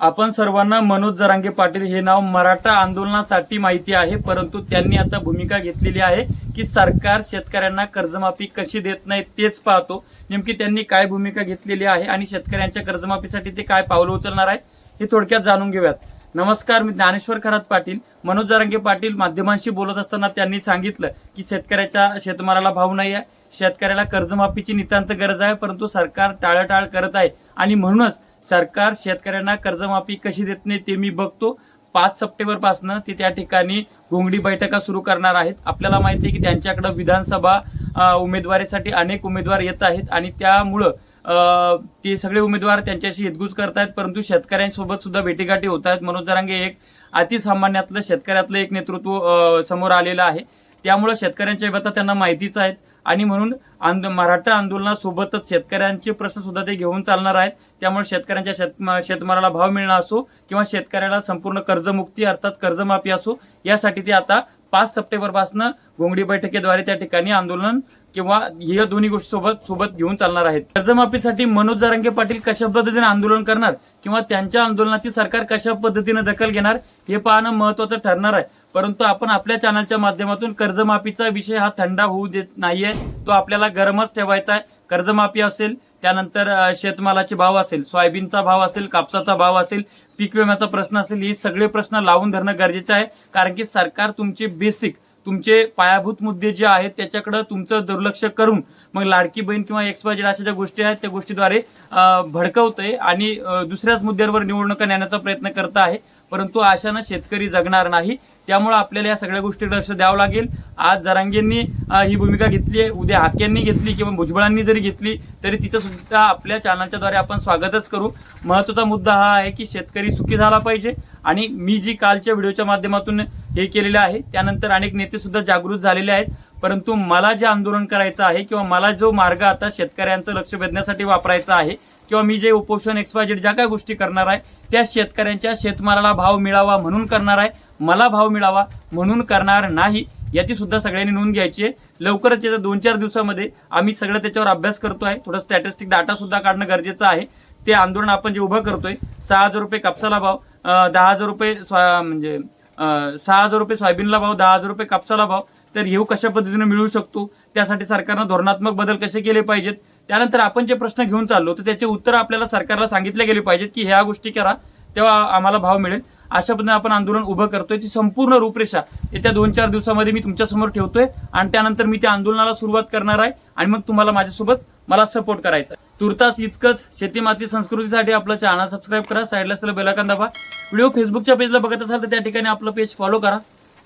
आपण सर्वांना मनोज जरांगे पाटील हे नाव मराठा आंदोलनासाठी माहिती आहे परंतु त्यांनी आता भूमिका घेतलेली आहे की सरकार शेतकऱ्यांना कर्जमाफी कशी देत नाही तेच पाहतो. नेमकी त्यांनी काय भूमिका घेतलेली आहे आणि शेतकऱ्यांच्या कर्जमाफीसाठी ते काय पावलं उचलणार आहे हे थोडक्यात जाणून घेऊयात. नमस्कार मी ज्ञानेश्वर खरात पाटील. मनोज जरांगे पाटील माध्यमांशी बोलत असताना त्यांनी सांगितलं की शेतकऱ्याच्या शेतमालाला भाव नाही आहे शेतकऱ्याला कर्जमाफीची नितांत गरज आहे परंतु सरकार टाळाटाळ करत आहे आणि म्हणूनच सरकार शेतकऱ्यांना कर्जमाफी कशी देत नाही ते मी बघतो. पाच सप्टेबरपासून ते त्या ठिकाणी घोंगडी बैठका सुरू करणार आहेत. आपल्याला माहिती आहे की त्यांच्याकडं विधानसभा उमेदवारीसाठी अनेक उमेदवार येत आहेत आणि त्यामुळं ते सगळे उमेदवार त्यांच्याशी हितगुज करतायत. परंतु शेतकऱ्यांसोबत सुद्धा भेटीगाठी होत आहेत. मनोज जरांगे एक अतिसामान्यातलं शेतकऱ्यातलं एक नेतृत्व समोर आलेलं आहे. त्यामुळं शेतकऱ्यांच्या व्यथा त्यांना माहितीच आहेत. आणि म्हणून आंद मराठा आंदोलनासोबतच शेतकऱ्यांचे प्रश्न सुद्धा ते घेऊन चालणार आहेत. त्यामुळे शेतकऱ्यांच्या शेत शेतमालाला भाव मिळणं असो किंवा शेतकऱ्याला संपूर्ण कर्जमुक्ती अर्थात कर्जमाफी असो यासाठी ते आता पाच सप्टेंबरपासून घोंगडी बैठकीद्वारे त्या ठिकाणी आंदोलन किंवा या दोन्ही गोष्टी सोबत सोबत घेऊन चालणार आहेत. कर्जमाफीसाठी मनोज जरंगे पाटील कशा पद्धतीने आंदोलन करणार किंवा त्यांच्या आंदोलनाची सरकार कशा पद्धतीने दखल घेणार हे पाहणं महत्वाचं ठरणार आहे. परंतु आपण आपल्या चॅनलच्या माध्यमातून कर्जमाफीचा विषय हा थंडा होऊ देत नाहीये. तो आपल्याला गरमच ठेवायचा आहे. कर्जमाफी असेल त्यानंतर शेतमालाचे भाव असेल सोयाबीनचा भाव असेल कापसाचा भाव असेल पीक विम्याचा प्रश्न असेल हे सगळे प्रश्न लावून धरणं गरजेचं आहे. कारण की सरकार तुमचे बेसिक तुमचे पायाभूत मुद्दे जे आहेत त्याच्याकडे तुमचं दुर्लक्ष करून मग लाडकी बहीण किंवा एक्सपायजेड अशा ज्या गोष्टी आहेत त्या गोष्टीद्वारे भडकवतंय आणि दुसऱ्याच मुद्द्यांवर निवडणुका नेण्याचा प्रयत्न करत आहे. परंतु अशानं शेतकरी जगणार नाही. त्यामुळे आपल्याला या सगळ्या गोष्टी लक्ष द्यावं लागेल. आज जरांगेंनी ही भूमिका घेतली आहे. उद्या हाक्यांनी घेतली किंवा भुजबळांनी जरी घेतली तरी तिचं सुद्धा आपल्या चॅनलच्याद्वारे आपण स्वागतच करू. महत्त्वाचा मुद्दा हा आहे की शेतकरी सुखी झाला पाहिजे. आणि मी जी कालच्या व्हिडिओच्या माध्यमातून हे केलेलं आहे त्यानंतर अनेक नेते सुद्धा जागृत झालेले आहेत. परंतु मला जे आंदोलन करायचं आहे किंवा मला जो मार्ग आता शेतकऱ्यांचं लक्ष वेधण्यासाठी वापरायचा आहे किंवा मी जे उपोषण एक्सवायजेड ज्या काय गोष्टी करणार आहे त्या शेतकऱ्यांच्या शेतमालाला भाव मिळावा म्हणून करणार आहे मला भाव मिळावा म्हणून करणार नाही याची सुद्धा सगळ्यांनी नोंद घ्यायची आहे. लवकरच येत्या दोन चार दिवसामध्ये आम्ही सगळं त्याच्यावर अभ्यास करतो आहे. थोडं स्टॅटिस्टिक डाटा सुद्धा काढणं गरजेचं आहे. ते आंदोलन आपण जे उभं करतोय सहा हजार रुपये कापसाला भाव दहा हजार रुपये सोया- म्हणजे सहा हजार रुपये सोयाबीनला भाव दहा हजार रुपये कापसाला भाव तर हे कशा पद्धतीने मिळू शकतो? त्यासाठी सरकारनं धोरणात्मक बदल कसे केले पाहिजेत? त्यानंतर आपण जे प्रश्न घेऊन चाललो तर त्याचे उत्तर आपल्याला सरकारला सांगितले गेले पाहिजेत की ह्या गोष्टी करा तेव्हा आम्हाला भाव मिळेल. अशा पद्धतीने आपण आंदोलन उभं करतोय. ती संपूर्ण रूपरेषा येत्या दोन चार दिवसामध्ये मी तुमच्यासमोर ठेवतोय आणि त्यानंतर मी त्या आंदोलनाला सुरुवात करणार आहे आणि मग तुम्हाला माझ्यासोबत मला सपोर्ट करायचा आहे. तुर्तास इतकंच. शेती माती संस्कृतीसाठी आपलं चॅनल सबस्क्राईब करा. साईडला असलेलं बेलाकान दाबा. व्हिडिओ फेसबुकच्या पेजला बघत असाल तर त्या ठिकाणी आपलं पेज फॉलो करा.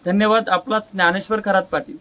धन्यवाद. आपलाच ज्ञानेश्वर खरात पाटील.